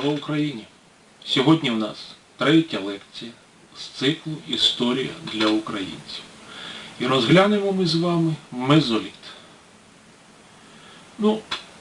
Слава Україні! Сьогодні в нас третя лекція з циклу Історія для українців. І розглянемо ми з вами мезоліт. Ну,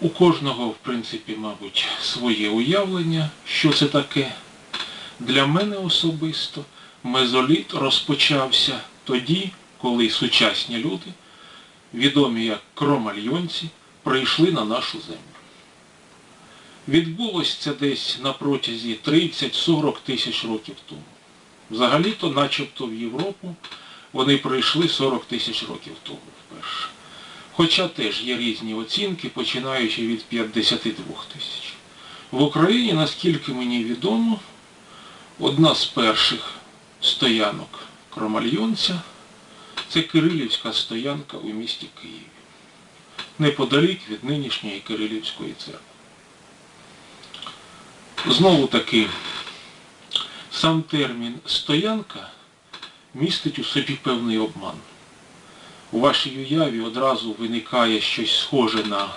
у кожного, в принципі, мабуть, своє уявлення, що це таке. Для мене особисто мезоліт розпочався тоді, коли сучасні люди, відомі як кромальйонці, прийшли на нашу землю. Відбулось це десь на протязі 30-40 тисяч років тому. Взагалі-то, начебто в Європу, вони прийшли 40 тисяч років тому вперше. Хоча теж є різні оцінки, починаючи від 52 тисяч. В Україні, наскільки мені відомо, одна з перших стоянок кромальйонця це Кирилівська стоянка у місті Києві, неподалік від нинішньої Кирилівської церкви. Знову таки, сам термін стоянка містить у собі певний обман. У вашій уяві одразу виникає щось схоже на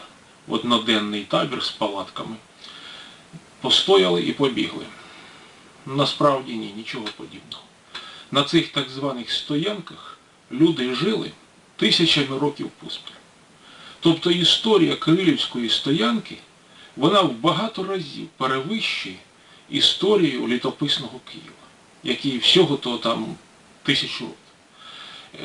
одноденний табір з палатками. Постояли і побігли. Насправді ні, нічого подібного. На цих так званих стоянках люди жили тисячами років поспіль. Тобто історія Кирилівської стоянки вона в багато разів перевищує історію літописного Києва, який всього то там тисячу років.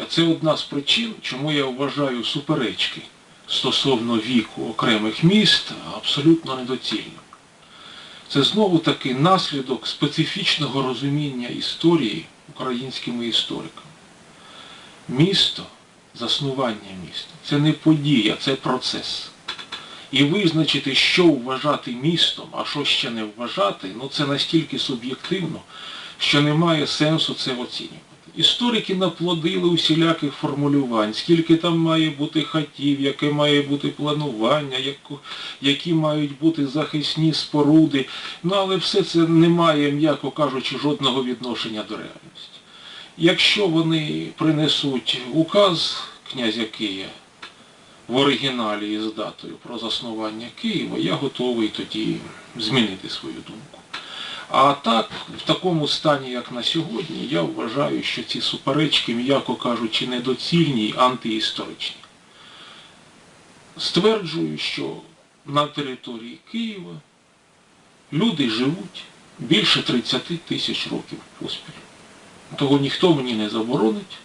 Це одна з причин, чому я вважаю суперечки стосовно віку окремих міст абсолютно недоцільним. Це знову таки наслідок специфічного розуміння історії українськими істориками. Місто, заснування міста це не подія, це процес. І визначити, що вважати містом, а що ще не вважати, ну це настільки суб'єктивно, що немає сенсу це оцінювати. Історики наплодили усіляких формулювань, скільки там має бути хатів, яке має бути планування, які мають бути захисні споруди. Ну але все це не має, м'яко кажучи, жодного відношення до реальності. Якщо вони принесуть указ князя Кия в оригіналі із датою про заснування Києва, я готовий тоді змінити свою думку. А так, в такому стані, як на сьогодні, я вважаю, що ці суперечки, м'яко кажучи, недоцільні й антиісторичні. Стверджую, що на території Києва люди живуть більше 30 тисяч років поспіль. Того ніхто мені не заборонить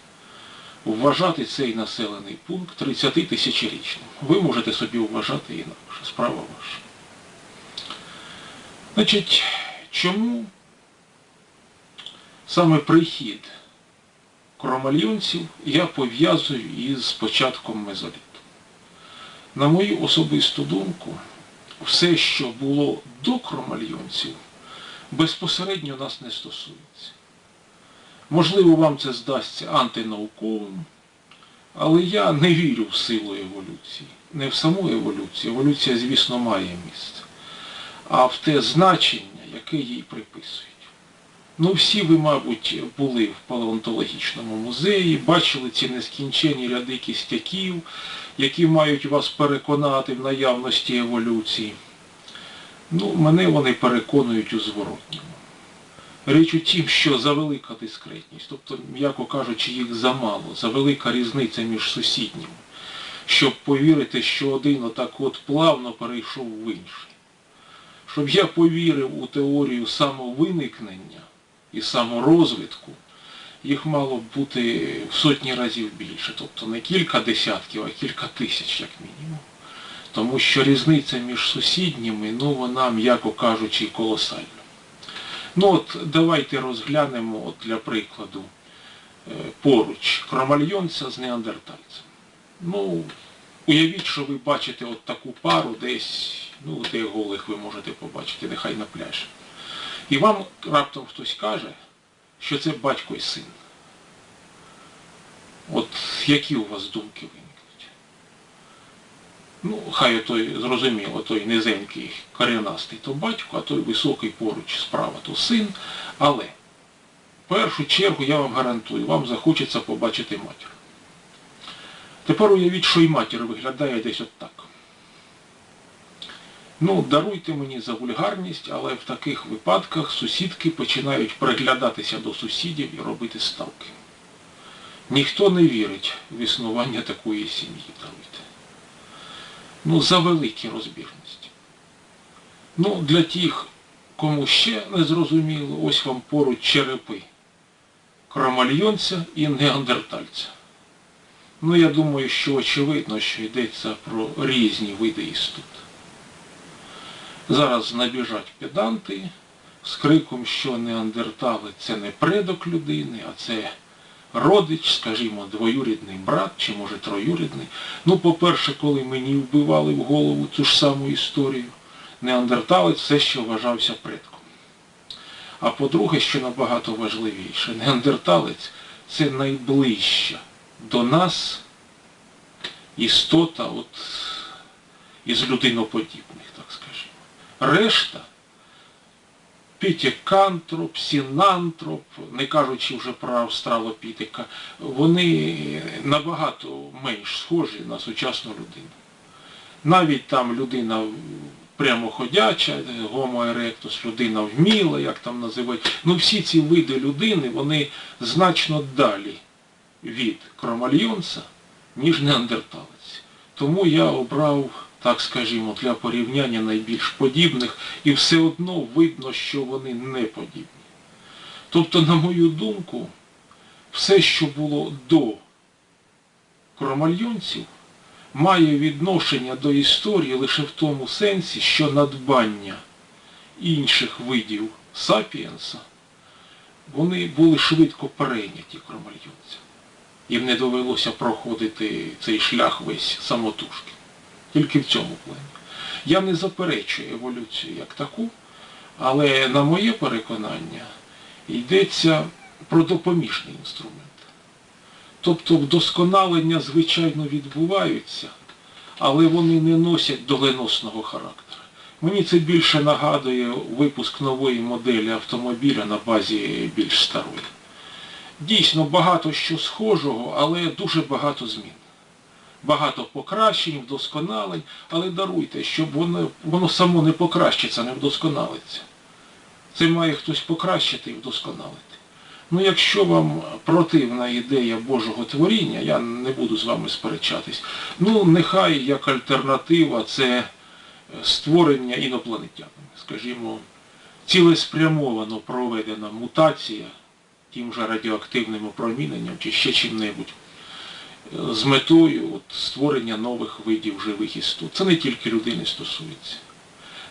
вважати цей населений пункт 30 тисячорічним. Ви можете собі вважати інакше, справа ваша. Значить, чому саме прихід кромальйонців я пов'язую із початком мезоліту? На мою особисту думку, все, що було до кромальйонців, безпосередньо нас не стосується. Можливо, вам це здасться антинауковим, але я не вірю в силу еволюції. Не в саму еволюцію. Еволюція, звісно, має місце, а в те значення, яке їй приписують. Ну, всі ви, мабуть, були в палеонтологічному музеї, бачили ці нескінчені ряди кістяків, які мають вас переконати в наявності еволюції. Ну, мене вони переконують у зворотньому. Річ у тім, що завелика дискретність, тобто, м'яко кажучи, їх замало, завелика різниця між сусідніми, щоб повірити, що один отак от плавно перейшов в інший. Щоб я повірив у теорію самовиникнення і саморозвитку, їх мало б бути в сотні разів більше, тобто не кілька десятків, а кілька тисяч, як мінімум. Тому що різниця між сусідніми, ну вона, м'яко кажучи, колосальна. Ну от давайте розглянемо от, для прикладу е, поруч кромальйонця з неандертальцем. Ну, уявіть, що ви бачите от таку пару десь, ну де голих ви можете побачити, нехай на пляжі. І вам раптом хтось каже, що це батько і син. От які у вас думки виникнуть? Ну, хай той, зрозуміло, той низенький коренастий то батько, а той високий поруч справа то син. Але в першу чергу я вам гарантую, вам захочеться побачити матір. Тепер уявіть, що і матір виглядає десь от так. Ну, даруйте мені за вульгарність, але в таких випадках сусідки починають приглядатися до сусідів і робити ставки. Ніхто не вірить в існування такої сім'ї, даруйте. Ну, за великі розбіжності. Ну, для тих, кому ще не зрозуміло, ось вам поруч черепи кромальйонця і неандертальця. Ну, я думаю, що очевидно, що йдеться про різні види істот. Зараз набіжать педанти з криком, що неандерталець це не предок людини, а це родич, скажімо, двоюрідний брат чи може троюрідний. Ну, по-перше, коли мені вбивали в голову цю ж саму історію, неандерталець все ще вважався предком. А по-друге, що набагато важливіше, неандерталець це найближча до нас істота от, із людиноподібних, так скажімо. Решта пітікантроп, сінантроп, не кажучи вже про австралопітика, вони набагато менш схожі на сучасну людину. Навіть там людина прямоходяча, гомо еректус, людина вміла, як там називають. Ну всі ці види людини, вони значно далі від кромальйонца, ніж неандерталець. Тому я обрав, так скажімо, для порівняння найбільш подібних, і все одно видно, що вони не подібні. Тобто, на мою думку, все, що було до кромальйонців, має відношення до історії лише в тому сенсі, що надбання інших видів сапіенса, вони були швидко перейняті кромальйонцям. Їм не довелося проходити цей шлях весь самотужки. Тільки в цьому плані. Я не заперечую еволюцію як таку, але на моє переконання йдеться про допоміжний інструмент. Тобто вдосконалення, звичайно, відбуваються, але вони не носять доленосного характеру. Мені це більше нагадує випуск нової моделі автомобіля на базі більш старої. Дійсно, багато що схожого, але дуже багато змін. Багато покращень, вдосконалень, але даруйте, щоб воно, воно само не покращиться, не вдосконалиться. Це має хтось покращити і вдосконалити. Ну, якщо вам противна ідея Божого творіння, я не буду з вами сперечатись, ну, нехай як альтернатива це створення інопланетянами. Скажімо, цілеспрямовано проведена мутація тим же радіоактивним опроміненням чи ще чим-небудь з метою от, створення нових видів живих істот. Це не тільки людини стосується.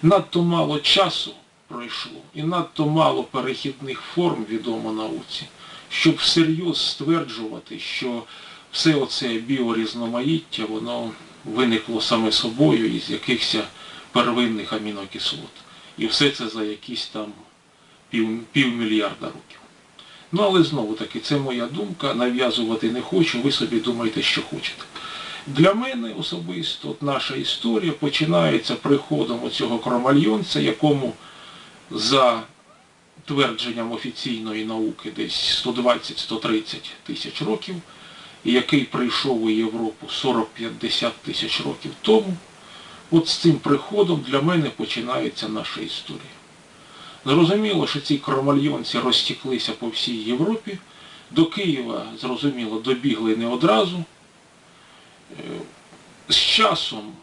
Надто мало часу пройшло і надто мало перехідних форм відомо науці, щоб всерйоз стверджувати, що все оце біорізноманіття, воно виникло саме собою із якихось первинних амінокислот. І все це за якісь там пів, півмільярда років. Ну, але знову таки, це моя думка, нав'язувати не хочу, ви собі думаєте, що хочете. Для мене особисто от наша історія починається приходом оцього кромальйонця, якому за твердженням офіційної науки десь 120-130 тисяч років, який прийшов у Європу 40-50 тисяч років тому, от з цим приходом для мене починається наша історія. Зрозуміло, що ці кромальйонці розтіклися по всій Європі. До Києва, зрозуміло, добігли не одразу. З часом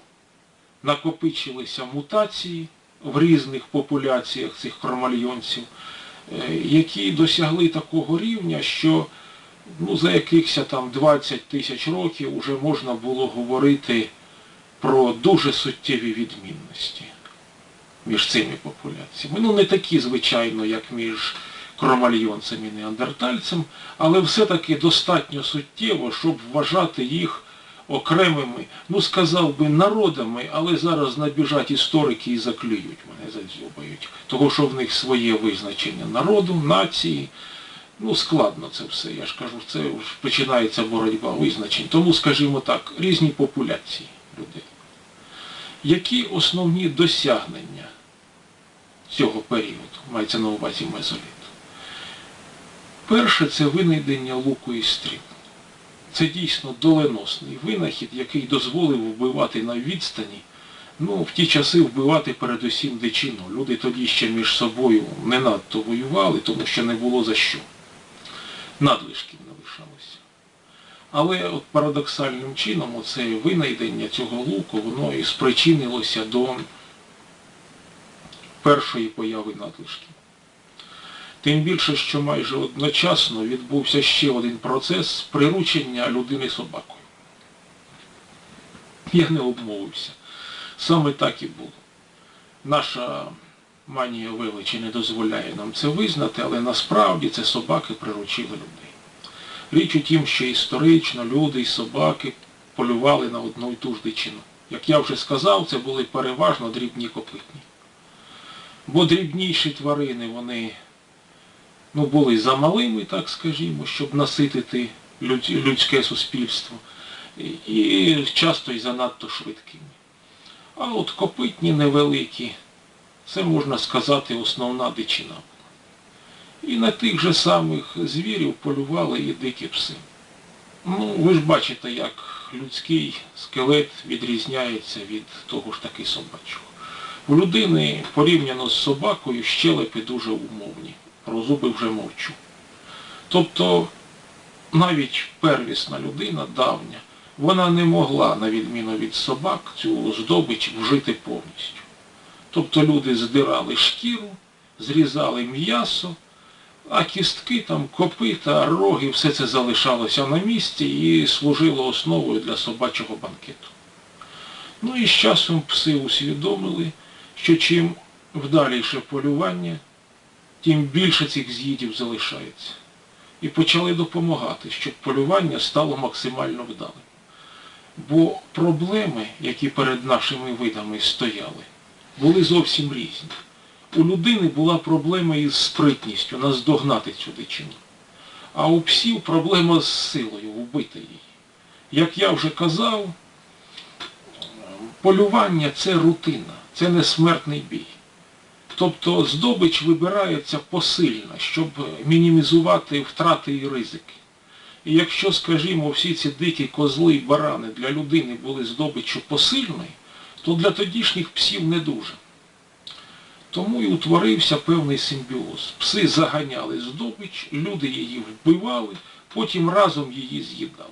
накопичилися мутації в різних популяціях цих кромальйонців, які досягли такого рівня, що ну, за якихось там 20 тисяч років вже можна було говорити про дуже суттєві відмінності між цими популяціями. Ну, не такі, звичайно, як між кромальйонцем і неандертальцем, але все-таки достатньо суттєво, щоб вважати їх окремими, ну, сказав би, народами, але зараз набіжать історики і заклюють мене, задзьобають. Того, що в них своє визначення народу, нації. Ну, складно це все, я ж кажу, це починається боротьба визначень. Тому, скажімо так, різні популяції людей. Які основні досягнення цього періоду, мається на увазі мезоліту? Перше це винайдення луку і стріл. Це дійсно доленосний винахід, який дозволив вбивати на відстані Ну, в ті часи вбивати передусім дичину. Люди тоді ще між собою не надто воювали, тому що не було за що. Надлишків не лишалося. Але от парадоксальним чином оце винайдення цього луку, воно і спричинилося до першої появи надлишків. Тим більше, що майже одночасно відбувся ще один процес приручення людини собакою. Я не обмовився. Саме так і було. Наша манія величі не дозволяє нам це визнати, але насправді це собаки приручили людей. Річ у тім, що історично люди і собаки полювали на одну і ту ж дичину. Як я вже сказав, це були переважно дрібні копитні. Бо дрібніші тварини, вони ну, були замалими, так скажімо, щоб наситити людське суспільство, і- і часто й занадто швидкими. А от копитні невеликі, це можна сказати основна дичина. І на тих же самих звірів полювали і дикі пси. Ну, ви ж бачите, як людський скелет відрізняється від того ж таки собачого. У людини порівняно з собакою щелепи дуже умовні. Про зуби вже мовчу. Тобто навіть первісна людина давня, вона не могла, на відміну від собак, цю здобич вжити повністю. Тобто люди здирали шкіру, зрізали м'ясо, а кістки, там, копита, роги, все це залишалося на місці і служило основою для собачого банкету. Ну і з часом пси усвідомили, що чим вдаліше полювання, тим більше цих з'їдів залишається. І почали допомагати, щоб полювання стало максимально вдалим. Бо проблеми, які перед нашими видами стояли, були зовсім різні. У людини була проблема із спритністю, наздогнати цю дичину. А у псів проблема з силою, вбити її. Як я вже казав, полювання це рутина, це не смертний бій. Тобто здобич вибирається посильно, щоб мінімізувати втрати і ризики. І якщо, скажімо, всі ці дикі козли і барани для людини були здобиччю посильною, то для тодішніх псів не дуже. Тому і утворився певний симбіоз. Пси заганяли здобич, люди її вбивали, потім разом її з'їдали.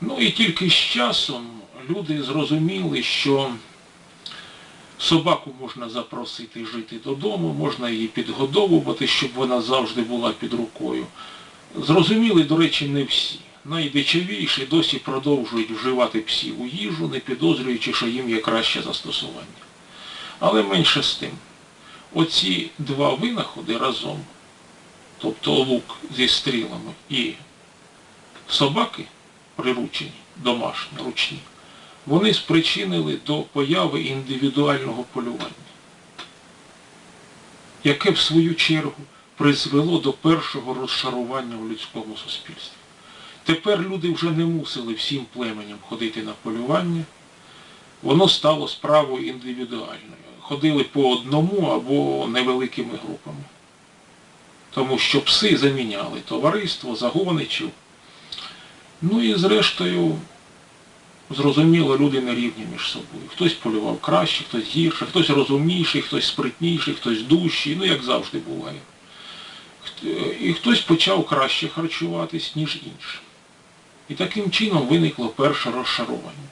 Ну і тільки з часом люди зрозуміли, що собаку можна запросити жити додому, можна її підгодовувати, щоб вона завжди була під рукою. Зрозуміли, до речі, не всі. Найдичавіші досі продовжують вживати псів у їжу, не підозрюючи, що їм є краще застосування. Але менше з тим. Оці два винаходи разом, тобто лук зі стрілами і собаки, приручені, домашні, ручні, вони спричинили до появи індивідуального полювання, яке в свою чергу призвело до першого розшарування в людському суспільстві. Тепер люди вже не мусили всім племенем ходити на полювання, воно стало справою індивідуальною. Ходили по одному або невеликими групами. Тому що пси заміняли товариство, загоничів. Ну і зрештою, зрозуміло, люди не рівні між собою. Хтось полював краще, хтось гірше, хтось розумніший, хтось спритніший, хтось дужчий, ну як завжди буває. І хтось почав краще харчуватись, ніж інший. І таким чином виникло перше розшарування.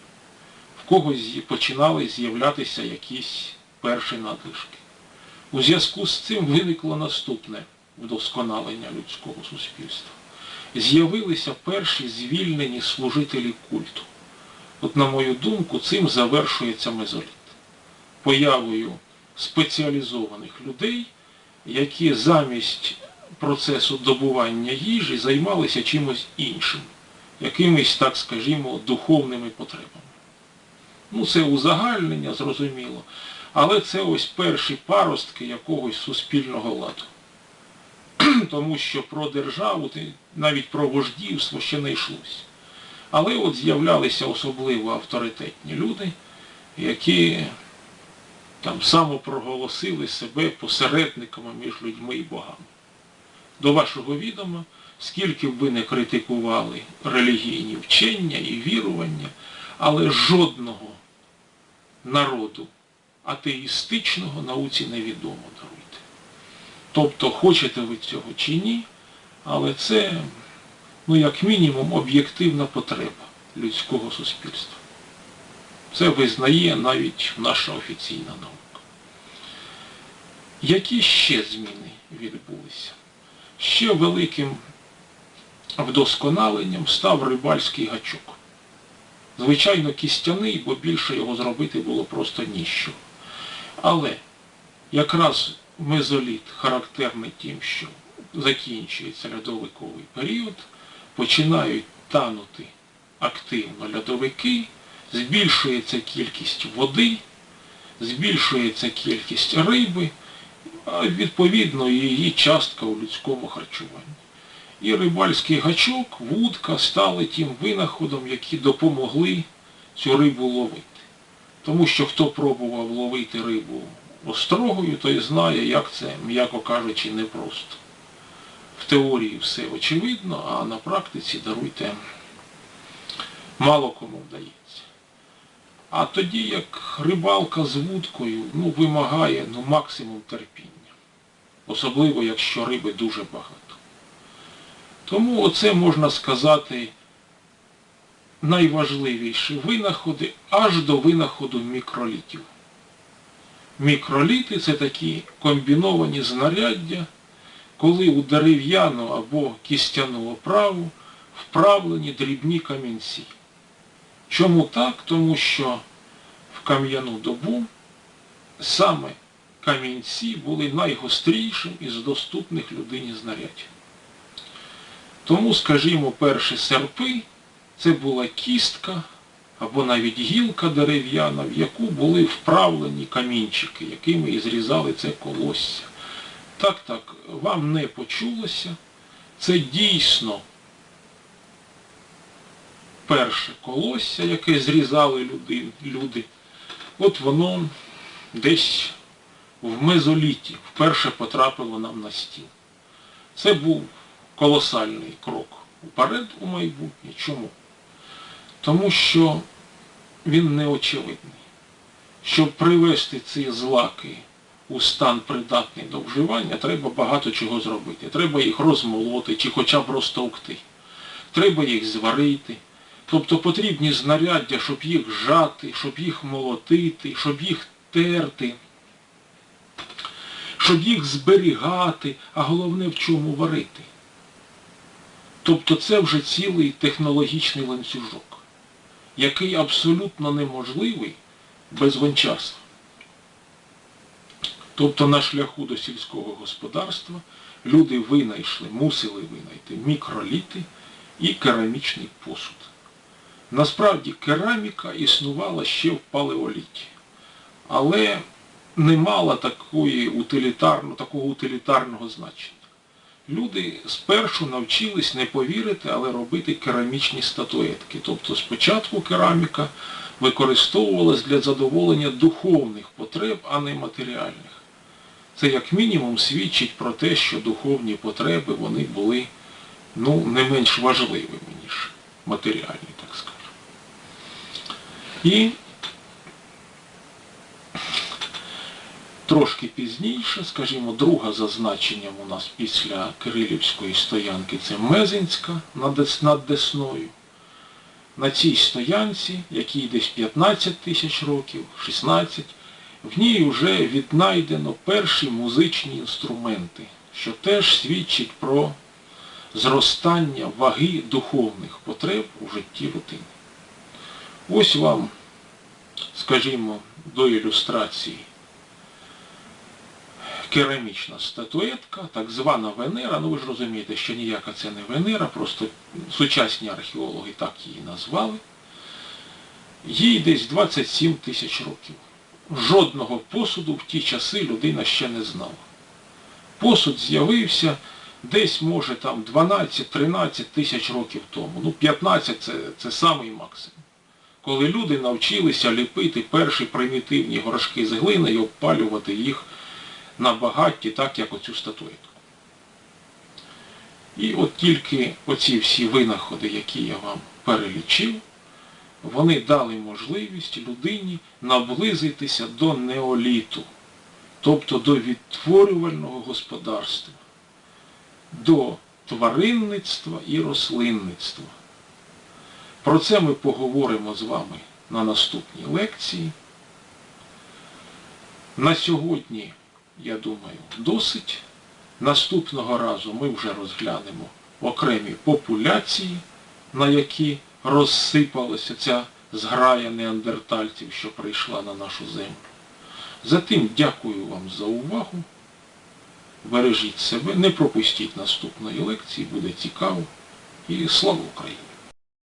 В когось починали з'являтися якісь перші надлишки. У зв'язку з цим виникло наступне вдосконалення людського суспільства. З'явилися перші звільнені служителі культу. От, на мою думку, цим завершується мезоліт. Появою спеціалізованих людей, які замість процесу добування їжі займалися чимось іншим, якимись, так скажімо, духовними потребами. Ну, це узагальнення, зрозуміло, але це ось перші паростки якогось суспільного ладу. Тому що про державу, навіть про вождівство ще не йшлося. Але от з'являлися особливо авторитетні люди, які там самопроголосили себе посередниками між людьми і богами. До вашого відома, скільки б ви не критикували релігійні вчення і вірування, але жодного народу атеїстичного науці невідомо даруйте. Тобто, хочете ви цього чи ні, але це, ну, як мінімум, об'єктивна потреба людського суспільства. Це визнає навіть наша офіційна наука. Які ще зміни відбулися? Ще великим вдосконаленням став рибальський гачок. Звичайно, кістяний, бо більше його зробити було просто ніщо. Але якраз мезоліт характерний тим, що закінчується льодовиковий період, починають танути активно льодовики, збільшується кількість води, збільшується кількість риби, а відповідно її частка у людському харчуванні. І рибальський гачок, вудка стали тим винаходом, які допомогли цю рибу ловити. Тому що хто пробував ловити рибу острогою, той знає, як це, м'яко кажучи, непросто. Теорії все очевидно, а на практиці, даруйте, мало кому вдається. А тоді, як рибалка з вудкою, ну, вимагає ну, максимум терпіння. Особливо, якщо риби дуже багато. Тому оце можна сказати найважливіші винаходи аж до винаходу мікролітів. Мікроліти це такі комбіновані знаряддя, коли у дерев'яну або кістяну оправу вправлені дрібні камінці. Чому так? Тому що в кам'яну добу саме камінці були найгострішим із доступних людині знарядь. Тому, скажімо, перші серпи це була кістка або навіть гілка дерев'яна, в яку були вправлені камінчики, якими і зрізали це колосся. Так, так, вам не почулося. Це дійсно перше колосся, яке зрізали люди. люди. От воно десь в мезоліті вперше потрапило нам на стіл. Це був колосальний крок уперед у майбутнє. Чому? Тому що він неочевидний. Щоб привести ці злаки у стан придатний до вживання, треба багато чого зробити. Треба їх розмолоти чи хоча б розтовкти. Треба їх зварити. Тобто потрібні знаряддя, щоб їх жати, щоб їх молотити, щоб їх терти, щоб їх зберігати, а головне в чому варити. Тобто це вже цілий технологічний ланцюжок, який абсолютно неможливий без гончарства. Тобто на шляху до сільського господарства люди винайшли, мусили винайти мікроліти і керамічний посуд. Насправді кераміка існувала ще в палеоліті, але не мала такої утилітарно, такого утилітарного значення. Люди спершу навчились не повірити, але робити керамічні статуетки. Тобто спочатку кераміка використовувалась для задоволення духовних потреб, а не матеріальних. Це як мінімум свідчить про те, що духовні потреби вони були ну, не менш важливими, ніж матеріальні, так скажемо. І трошки пізніше, скажімо, друга за значенням у нас після Кирилівської стоянки це Мезинська над Десною. На цій стоянці, якій десь 15 тисяч років, 16, в ній вже віднайдено перші музичні інструменти, що теж свідчить про зростання ваги духовних потреб у житті людини. Ось вам, скажімо, до ілюстрації керамічна статуетка, так звана Венера, ну ви ж розумієте, що ніяка це не Венера, просто сучасні археологи так її назвали. Їй десь 27 тисяч років. Жодного посуду в ті часи людина ще не знала. Посуд з'явився десь, може, там 12-13 тисяч років тому. Ну, 15 це, це самий максимум. Коли люди навчилися ліпити перші примітивні горшки з глини і обпалювати їх на багатті, так як оцю статуетку. І от тільки оці всі винаходи, які я вам перелічив, вони дали можливість людині наблизитися до неоліту, тобто до відтворювального господарства, до тваринництва і рослинництва. Про це ми поговоримо з вами на наступній лекції. На сьогодні, я думаю, досить. Наступного разу ми вже розглянемо окремі популяції, на які розсипалася ця зграя неандертальців, що прийшла на нашу землю. Затим дякую вам за увагу. Бережіть себе, не пропустіть наступної лекції, буде цікаво. І слава Україні!